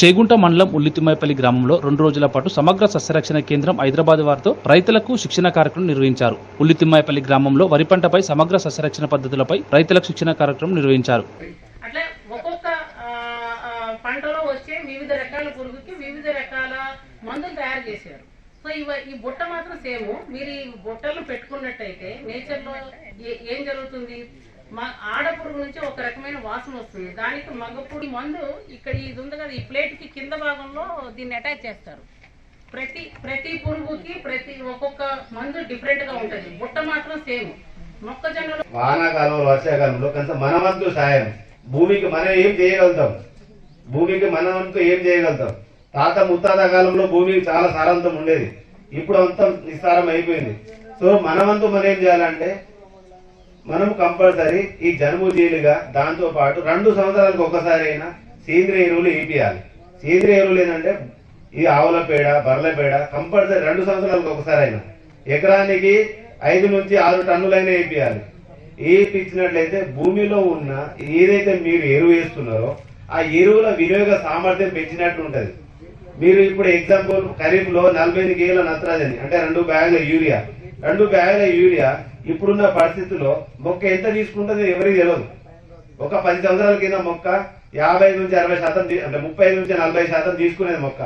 చేగుంట మండలం ఉల్లితిమ్మాయిపల్లి గ్రామంలో రెండు రోజుల పాటు సమగ్ర సస్యరక్షణ కేంద్రం హైదరాబాద్ వారితో రైతులకు శిక్షణ కార్యక్రమం నిర్వహించారు. ఉల్లితిమ్మాయిపల్లి గ్రామంలో వరి పంటపై సమగ్ర సస్యరక్షణ పద్ధతులపై రైతులకు శిక్షణ కార్యక్రమం నిర్వహించారు. అట్లా ఒక్కొక్క పంటలో వచ్చే వివిధ రకాల పురుగుకి వివిధ రకాల మందులు తయారు చేశారు. సో ఇవ ఈ బుట్ట మాత్రం సేమ్. మీరు ఈ బుట్టలు పెట్టుకున్నట్టయితే నేచర్లో ఏం జరుగుతుంది? మా ఆడ పురుగు నుంచి ఒక రకమైన వాసన వస్తుంది. దానికి మగపూడి మందు ఇక్కడ ఇది ఉంది కదా ఈ ప్లేట్కి కింద భాగంలో దీన్ని అటాచ్ చేస్తారు. ప్రతి ప్రతి పురుగుకి ప్రతి ఒక్కొక్క మందు డిఫరెంట్గా బుట్ట మాత్రం సేమ్. మొక్కజొన్నలో వానాకాలంలో వర్షాకాలంలో కొంత మన వంతు సాయం. భూమికి మనం ఏం చేయగలుగుతాం? భూమికి మన వంతు ఏం చేయగలుగుతాం? తాత ముత్తాత కాలంలో భూమికి చాలా సారంతం ఉండేది. ఇప్పుడు అంతం నిస్సారం అయిపోయింది. సో మన వంతు మనం ఏం చేయాలంటే మనం కంపల్సరీ ఈ జనుము జీలుగా దాంతో పాటు రెండు సంవత్సరాలకు ఒకసారి అయినా సేంద్రియ ఎరువులు వేపియాలి సేంద్రియ ఎరువులు ఏంటంటే ఈ ఆవుల పేడ బర్రెల పేడ కంపల్సరీ రెండు సంవత్సరాలకు ఒకసారి అయినా ఎకరానికి ఐదు నుంచి ఆరు టన్నులైనా వేపియాలి వేపించినట్లయితే భూమిలో ఉన్న ఏదైతే మీరు ఎరువు వేస్తున్నారో ఆ ఎరువుల వినియోగ సామర్థ్యం పెంచినట్టు ఉంటుంది. మీరు ఇప్పుడు ఎగ్జాంపుల్ ఖరీఫ్లో నలభై ఎనిమిది కేజీల నత్రజని అంటే రెండు బ్యాగుల యూరియా. రెండు బ్యాగుల యూరియా ఇప్పుడున్న పరిస్థితుల్లో మొక్క ఎంత తీసుకుంటుందో ఎవరికి తెలియదు ఒక పది సంవత్సరాల కింద మొక్క యాభై నుంచి అరవై శాతం అంటే ముప్పై నుంచి నలభై శాతం తీసుకునేది మొక్క.